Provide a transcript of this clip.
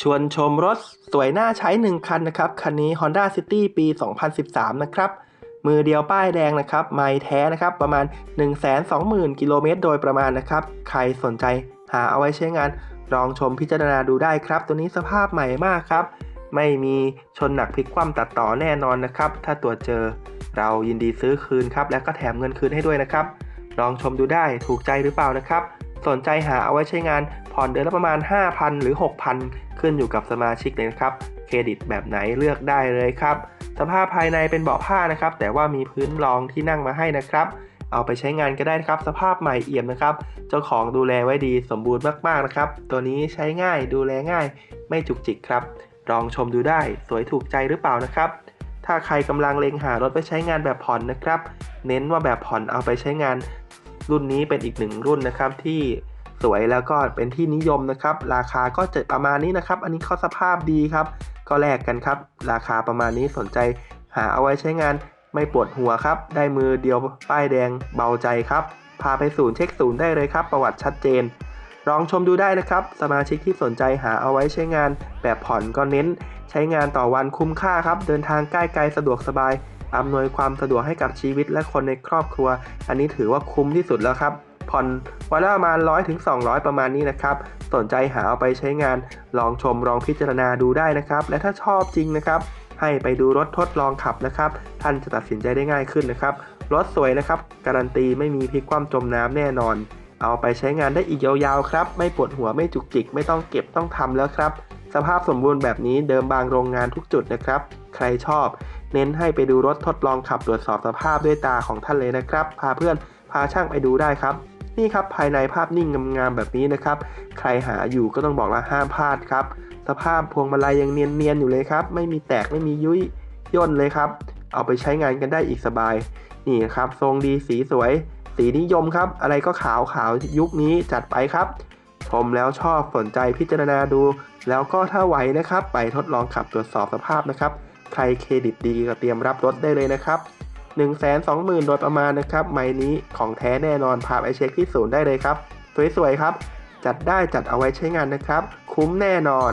ชวนชมรถสวยน่าใช้ 1 คันนะครับ คันนี้ Honda City ปี 2013 นะครับ มือเดียวป้ายแดงนะครับ ไม่แท้นะครับ ประมาณ 120,000 กิโลเมตรโดยประมาณนะครับ ใครสนใจหาเอาไว้ใช้งาน ลองชมพิจารณาดูได้ครับ ตัวนี้สภาพใหม่มากครับ ไม่มีชนหนักพลิกคว่ำตัดต่อแน่นอนนะครับ ถ้าตรวจเจอเรายินดีซื้อคืนครับ และก็แถมเงินคืนให้ด้วยนะครับ ลองชมดูได้ถูกใจหรือเปล่านะครับ สนใจหาเอาไว้ใช้งานผ่อนเดือนละประมาณ 5,000 หรือ 6,000 ขึ้นอยู่กับสมาชิกเลยนะครับ เครดิตแบบไหนเลือกได้เลยครับ สภาพภายในเป็นเบาะผ้านะครับ แต่ว่ามีพื้นรองที่นั่งมาให้นะครับ เอาไปใช้งานก็ได้นะครับ สภาพใหม่เอี่ยมนะครับ เจ้าของดูแลไว้ดีสมบูรณ์มากๆนะครับ ตัวนี้ใช้ง่ายดูแลง่าย ไม่จุกจิกครับลองชมดูได้สวยถูกใจหรือเปล่านะครับ ถ้าใครกำลังเล็งหารถไปใช้งานแบบผ่อนนะครับ เน้นว่าแบบผ่อนเอาไปใช้งาน รุ่นนี้เป็นอีกหนึ่งรุ่นนะครับที่สวยแล้วก็เป็นที่นิยมนะครับ ราคาก็จะประมาณนี้นะครับ อันนี้เขาสภาพดีครับ ก็แลกกันครับ ราคาประมาณนี้สนใจหาเอาไว้ใช้งานไม่ปวดหัวครับ ได้มือเดียวป้ายแดงเบาใจครับ พาไปศูนย์เช็คศูนย์ได้เลยครับ ประวัติชัดเจน ลองชมดูได้นะครับ สมาชิกที่สนใจหาเอาไว้ใช้งาน แบบผ่อนก็เน้น ใช้งานต่อวันคุ้มค่าครับ เดินทางใกล้ไกลสะดวกสบาย อำนวยความสะดวกให้กับชีวิตและคนในครอบครัว อันนี้ถือว่าคุ้มที่สุดแล้วครับ ผ่อนวันละประมาณ 100ถึง200 ประมาณนี้นะครับ สนใจหาเอาไปใช้งาน ลองชมลองพิจารณาดูได้นะครับ และถ้าชอบจริงนะครับให้ไปดูรถทดลองขับนะครับ ท่านจะตัดสินใจได้ง่ายขึ้นนะครับ รถสวยนะครับ การันตีไม่มีพลิกคว่ำจมน้ำแน่นอน เอาไปใช้งานได้อีกยาวๆครับ ไม่ปวดหัวไม่จุกจิก ไม่ต้องเก็บต้องทำแล้วครับ สภาพสมบูรณ์แบบนี้เดิมบางโรงงานทุกจุดนะครับ ใครชอบ เน้นให้ไปดูรถทดลองขับตรวจสอบสภาพด้วยตาของท่านเลยนะครับ พาเพื่อนพาช่างไปดูได้ครับ นี่ครับภายในภาพนิ่งงามๆแบบนี้นะครับ ใครหาอยู่ก็ต้องบอกว่าห้ามพลาดครับ สภาพพวงมาลัยยังเนียนๆอยู่เลยครับ ไม่มีแตกไม่มียุยย่นเลยครับ เอาไปใช้งานกันได้อีกสบาย นี่ครับ ทรงดีสีสวย สีนิยมครับ อะไรก็ขาวขาวยุคนี้จัดไปครับ ชมแล้วชอบสนใจพิจารณาดู แล้วก็ถ้าไหวนะครับ ไปทดลองขับตรวจสอบสภาพนะครับ ใครเครดิตดีก็เตรียมรับรถได้เลยนะครับ1 2 0 0 0 0 โดยประมาณนะครับ ไม้นี้ของแท้แน่นอนพาไปเช็คที่ศูนย์ได้เลยครับ สวยๆครับ จัดได้จัดเอาไว้ใช้งานนะครับ คุ้มแน่นอน